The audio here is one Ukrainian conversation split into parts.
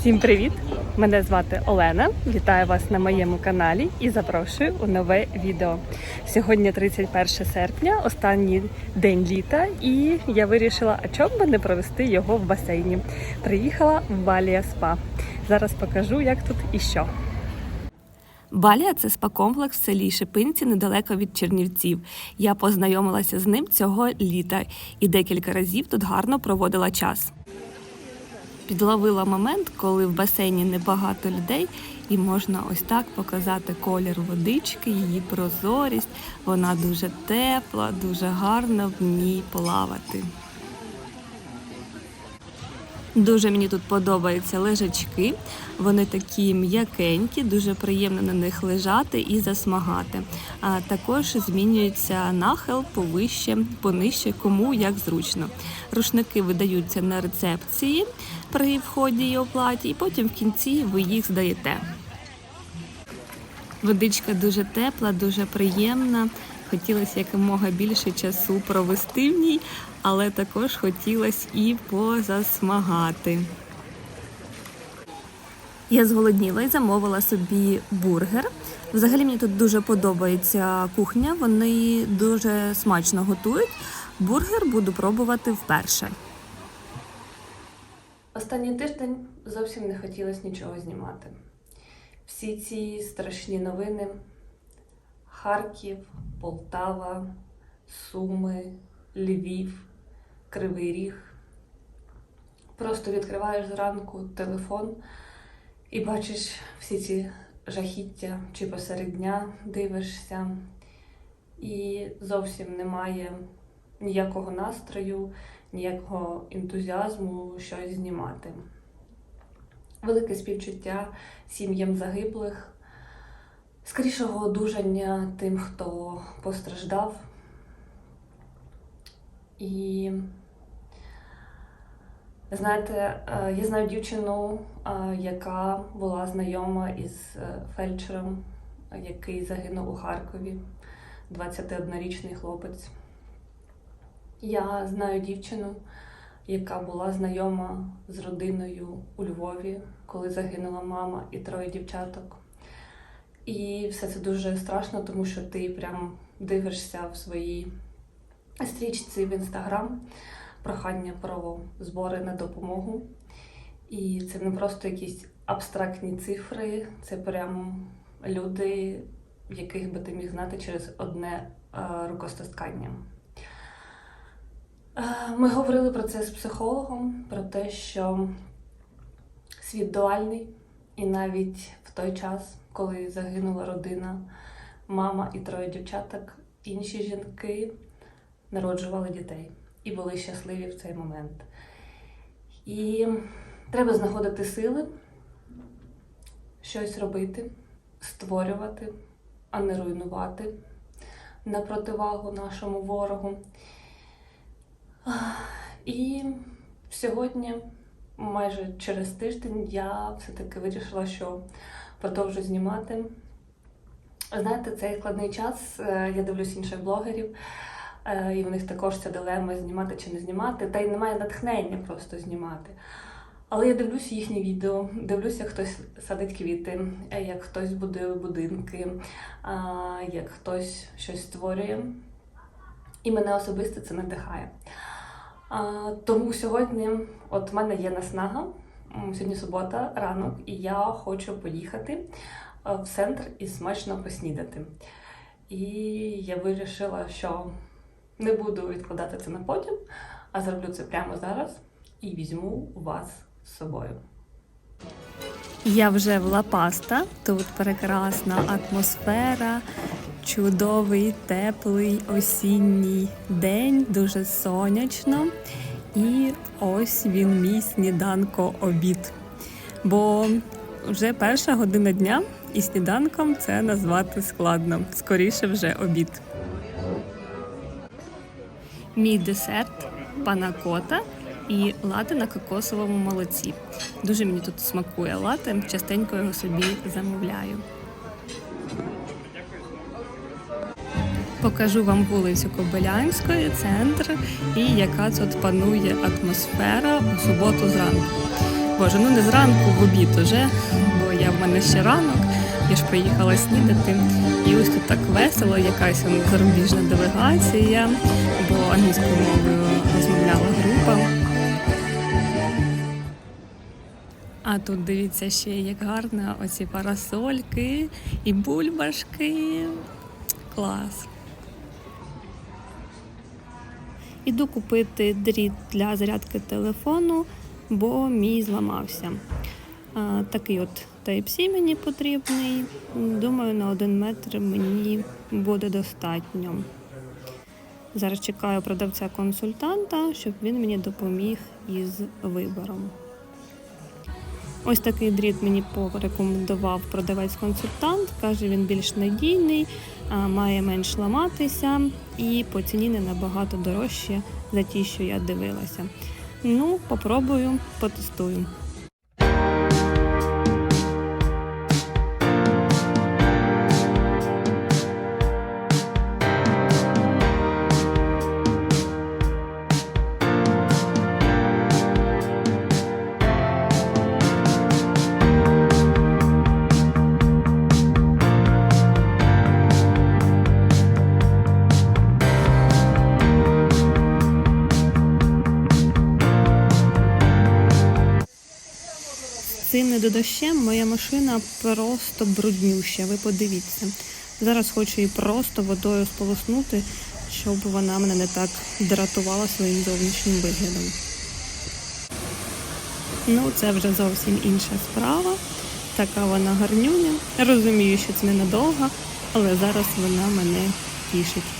Всім привіт! Мене звати Олена. Вітаю вас на моєму каналі і запрошую у нове відео. Сьогодні 31 серпня, останній день літа, і я вирішила, а чому би не провести його в басейні. Приїхала в Балія Спа. Зараз покажу, як тут і що. Балія це спа-комплекс в селі Шипинці недалеко від Чернівців. Я познайомилася з ним цього літа і декілька разів тут гарно проводила час. Підловила момент, коли в басейні небагато людей, і можна ось так показати колір водички, її прозорість. Вона дуже тепла, дуже гарно в ній плавати. Дуже мені тут подобаються лежачки. Вони такі м'якенькі, дуже приємно на них лежати і засмагати. А також змінюється нахил повище, понижче, кому як зручно. Рушники видаються на рецепції при вході і оплаті, і потім в кінці ви їх здаєте. Водичка дуже тепла, дуже приємна. Хотілося якомога більше часу провести в ній, але також хотілося і позасмагати. Я зголодніла і замовила собі бургер. Взагалі мені тут дуже подобається кухня, вони дуже смачно готують. Бургер буду пробувати вперше. Останній тиждень зовсім не хотілося нічого знімати. Всі ці страшні новини Харків, Полтава, Суми, Львів, Кривий Ріг. Просто відкриваєш зранку телефон і бачиш всі ці жахіття чи посеред дня дивишся, і зовсім немає ніякого настрою, ніякого ентузіазму щось знімати. Велике співчуття сім'ям загиблих, скорішого одужання тим, хто постраждав. І знаєте, е, я знаю дівчину, е, яка була знайома із е, фельдшером, який загинув у Харкові, 21-річний хлопець. Я знаю дівчину, яка була знайома з родиною у Львові, коли загинула мама і троє дівчаток. І все це дуже страшно, тому що ти прям дивишся в своїй стрічці в інстаграм прохання про збори на допомогу. І це не просто якісь абстрактні цифри, це прям люди, яких би ти міг знати через одне е, рукостискання. Е, Ми говорили про це з психологом, про те, що світ дуальний, і навіть в той час, коли загинула родина, мама і троє дівчаток, інші жінки народжували дітей і були щасливі в цей момент. І треба знаходити сили, щось робити, створювати, а не руйнувати на противагу нашому ворогу. І сьогодні, майже через тиждень, я все-таки вирішила, що продовжу знімати. Знаєте, цей складний час, е, я дивлюсь інших блогерів, е, і в них також ця дилема знімати чи не знімати, та й немає натхнення просто знімати. Але я дивлюся їхні відео, дивлюся, як хтось садить квіти, е, як хтось будує будинки, як хтось щось створює. І мене особисто це надихає. Тому сьогодні, от в мене є наснага, сьогодні субота, ранок, і я хочу поїхати е, в центр і смачно поснідати. І я вирішила, що не буду відкладати це на потім, а зроблю це прямо зараз і візьму вас з собою. Я вже в Ла-Паста. Тут прекрасна атмосфера, чудовий, теплий осінній день, дуже сонячно. І ось він мій сніданко обід. Бо вже перша година дня, і сніданком це назвати складно. Скоріше вже обід. Мій десерт панакота і лати на кокосовому молоці. Дуже мені тут смакує лати, частенько його собі замовляю. Покажу вам вулицю Кобилянської, центр і яка тут панує атмосфера у суботу зранку. Боже, ну не зранку, в обід уже, бо я в мене ще ранок, я ж приїхала снідати. І ось тут так весело, якась зарубіжна делегація, бо англійською мовою розмовляла група. А тут дивіться ще як гарно оці парасольки і бульбашки. Клас. Іду купити дріт для зарядки телефону, бо мій зламався. Такий от Type-C мені потрібний. Думаю, на один метр мені буде достатньо. Зараз чекаю продавця-консультанта, щоб він мені допоміг із вибором. Ось такий дріт мені порекомендував продавець-консультант. Каже, він більш надійний, має менш ламатися і по ціні не набагато дорожче за ті, що я дивилася. Ну, попробую, потестую. З цим недодощем моя машина просто бруднюща. Ви подивіться. Зараз хочу її просто водою сполоснути, щоб вона мене не так дратувала своїм зовнішнім виглядом. Ну, це вже зовсім інша справа. Така вона гарнюня. Розумію, що це ненадовго, але зараз вона мене тішить.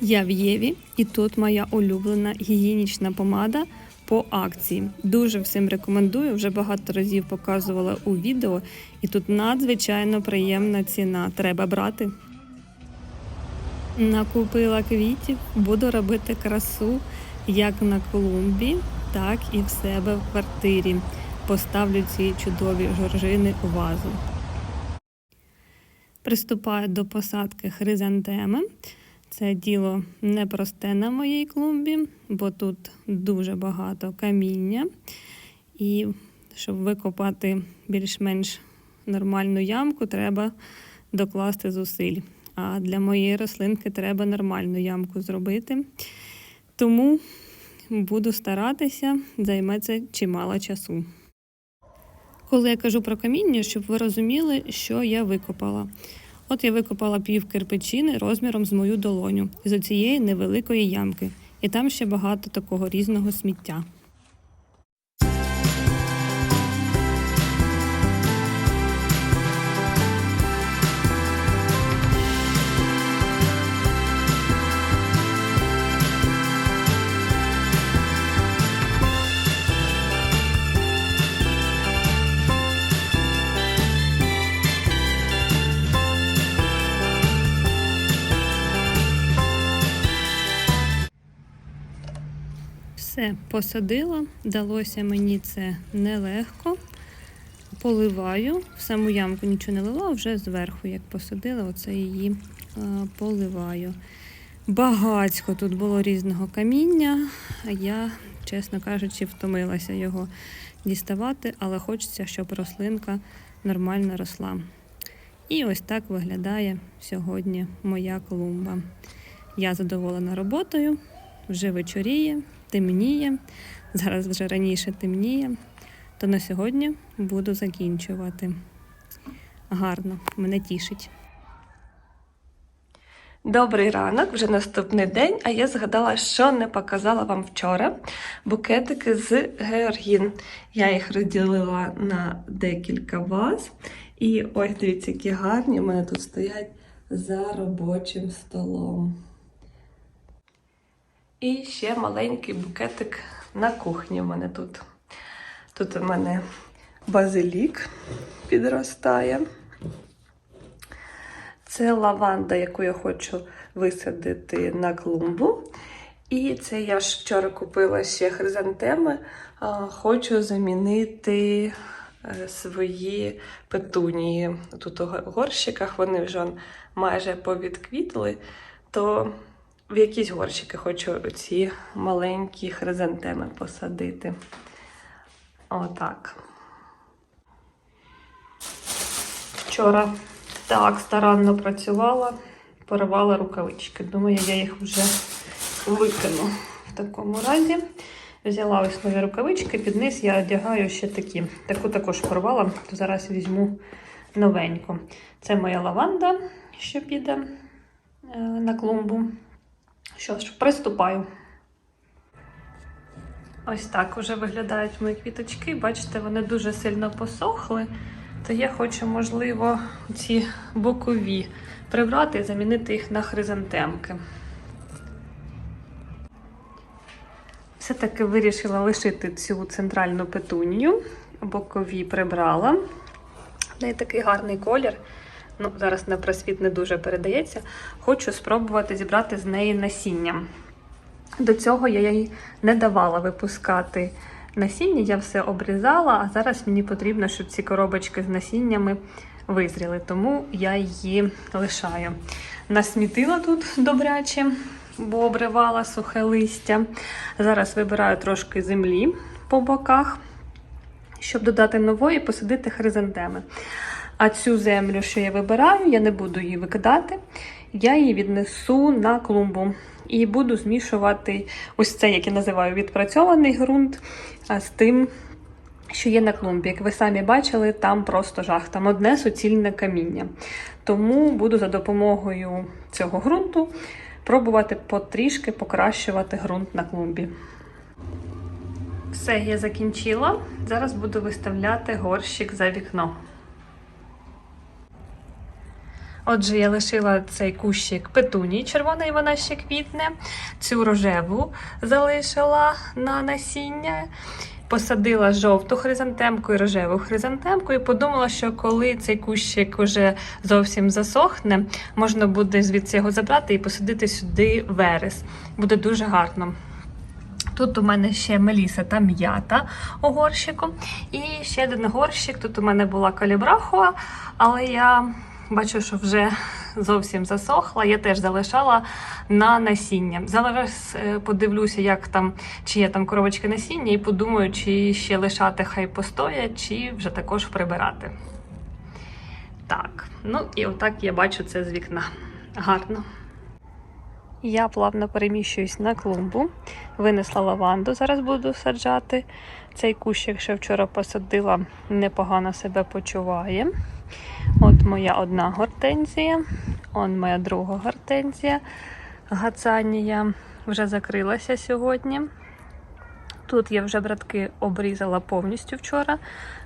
Я в Єві, і тут моя улюблена гігієнічна помада по акції. Дуже всім рекомендую. Вже багато разів показувала у відео, і тут надзвичайно приємна ціна. Треба брати. Накупила квітів, буду робити красу як на клумбі, так і в себе в квартирі. Поставлю ці чудові жоржини у вазу. Приступаю до посадки хризантеми. Це діло непросте на моїй клумбі, бо тут дуже багато каміння. І щоб викопати більш-менш нормальну ямку, треба докласти зусиль. А для моєї рослинки треба нормальну ямку зробити. Тому буду старатися, займе це чимало часу. Коли я кажу про каміння, щоб ви розуміли, що я викопала. От я викопала пів кирпичини розміром з мою долоню з цієї невеликої ямки, і там ще багато такого різного сміття. Все посадила, далося мені це нелегко. Поливаю, в саму ямку нічого не лила, вже зверху, як посадила, оце її а, поливаю. Багацько тут було різного каміння, а я, чесно кажучи, втомилася його діставати, але хочеться, щоб рослинка нормально росла. І ось так виглядає сьогодні моя клумба. Я задоволена роботою, вже вечоріє, темніє. Зараз вже раніше темніє, то на сьогодні буду закінчувати. Гарно, мене тішить. Добрий ранок, вже наступний день, а я згадала, що не показала вам вчора букетики з Георгін. Я їх розділила на декілька ваз. І ось дивіться, які гарні у мене тут стоять за робочим столом. І ще маленький букетик на кухні в мене тут. Тут у мене базилік підростає. Це лаванда, яку я хочу висадити на клумбу. І це я ж вчора купила ще хризантеми. Хочу замінити е, свої петунії. Тут у горщиках вони вже майже повідквітли, то в якісь горщики хочу ці маленькі хризантеми посадити. Отак. Вчора так старанно працювала, порвала рукавички. Думаю, я їх вже викину в такому разі. Взяла ось нові рукавички, під низ я одягаю ще такі. Таку також порвала, то зараз візьму новеньку. Це моя лаванда, що піде е, на клумбу. Що ж, приступаю. Ось так уже виглядають мої квіточки. Бачите, вони дуже сильно посохли. То я хочу, можливо, ці бокові прибрати і замінити їх на хризантемки. Все-таки вирішила лишити цю центральну петунію. Бокові прибрала. В неї такий гарний колір. Ну, зараз на просвіт не дуже передається. Хочу спробувати зібрати з неї насіння. До цього я їй не давала випускати насіння, я все обрізала, а зараз мені потрібно, щоб ці коробочки з насіннями визріли, тому я її лишаю. Насмітила тут добряче, бо обривала сухе листя. Зараз вибираю трошки землі по боках, щоб додати нової і посадити хризантеми. А цю землю, що я вибираю, я не буду її викидати. Я її віднесу на клумбу і буду змішувати ось це, як я називаю, відпрацьований ґрунт з тим, що є на клумбі. Як ви самі бачили, там просто жах, там одне суцільне каміння. Тому буду за допомогою цього ґрунту пробувати потрішки покращувати ґрунт на клумбі. Все, я закінчила. Зараз буду виставляти горщик за вікно. Отже, я лишила цей кущик петунії червоної, вона ще квітне. Цю рожеву залишила на насіння. Посадила жовту хризантемку і рожеву хризантемку, і подумала, що коли цей кущик вже зовсім засохне, можна буде звідси його забрати і посадити сюди верес. Буде дуже гарно. Тут у мене ще меліса та м'ята у горщику. І ще один горщик. Тут у мене була калібрахова, але я бачу, що вже зовсім засохла. Я теж залишала на насіння. Зараз е, подивлюся, як там, чи є там коробочки насіння, і подумаю, чи ще лишати хай постоять, чи вже також прибирати. Так, ну і отак я бачу це з вікна. Гарно. Я плавно переміщуюсь на клумбу, винесла лаванду, зараз буду саджати. Цей кущик, що вчора посадила, непогано себе почуває. От моя одна гортензія, он моя друга гортензія. Гацанія вже закрилася сьогодні. Тут я вже братки обрізала повністю вчора,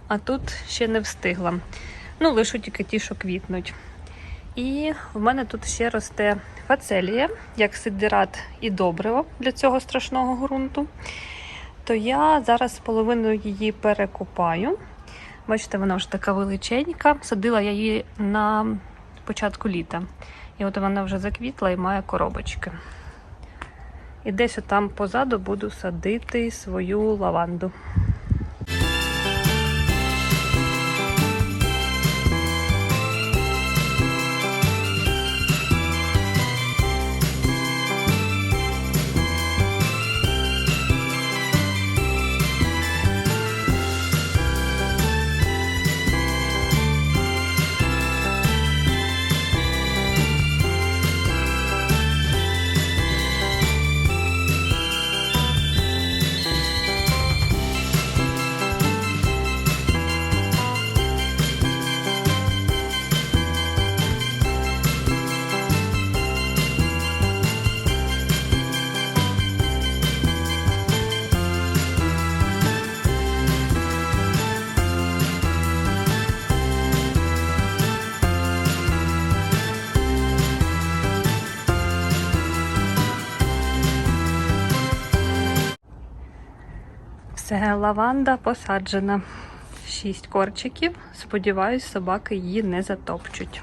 а тут ще не встигла. Ну, лишу тільки ті, що квітнуть. І в мене тут ще росте фацелія, як сидират і добриво для цього страшного ґрунту. То я зараз половину її перекопаю. Бачите, вона вже така величенька. Садила я її на початку літа. І от вона вже заквітла і має коробочки. І десь отам позаду буду садити свою лаванду. Все, лаванда посаджена. Шість корчиків. Сподіваюсь, собаки її не затопчуть.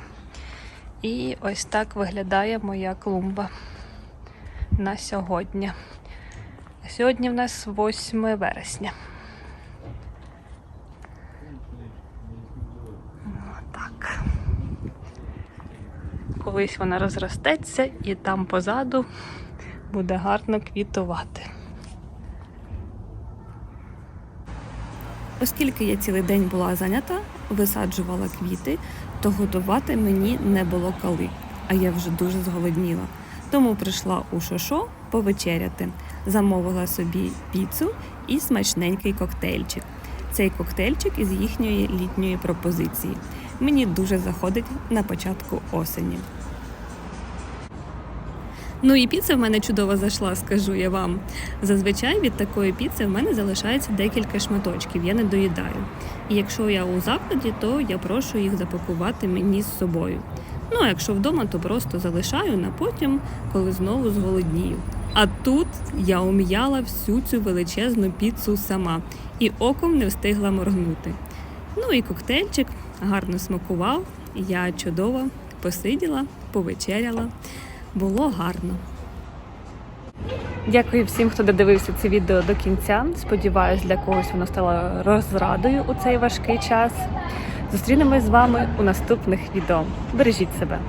І ось так виглядає моя клумба на сьогодні. Сьогодні в нас 8 вересня. Так. Колись вона розростеться і там позаду буде гарно квітувати. Оскільки я цілий день була зайнята, висаджувала квіти, то готувати мені не було коли, а я вже дуже зголодніла. Тому прийшла у шошо повечеряти, замовила собі піцу і смачненький коктейльчик. Цей коктейльчик із їхньої літньої пропозиції. Мені дуже заходить на початку осені. Ну і піца в мене чудово зайшла, скажу я вам. Зазвичай від такої піци в мене залишається декілька шматочків, я не доїдаю. І якщо я у закладі, то я прошу їх запакувати мені з собою. Ну а якщо вдома, то просто залишаю на потім, коли знову зголоднію. А тут я ум'яла всю цю величезну піцу сама і оком не встигла моргнути. Ну і коктейльчик гарно смакував. Я чудово посиділа, повечеряла. Було гарно. Дякую всім, хто додивився це відео до кінця. Сподіваюсь, для когось воно стало розрадою у цей важкий час. Зустрінемось з вами у наступних відео. Бережіть себе.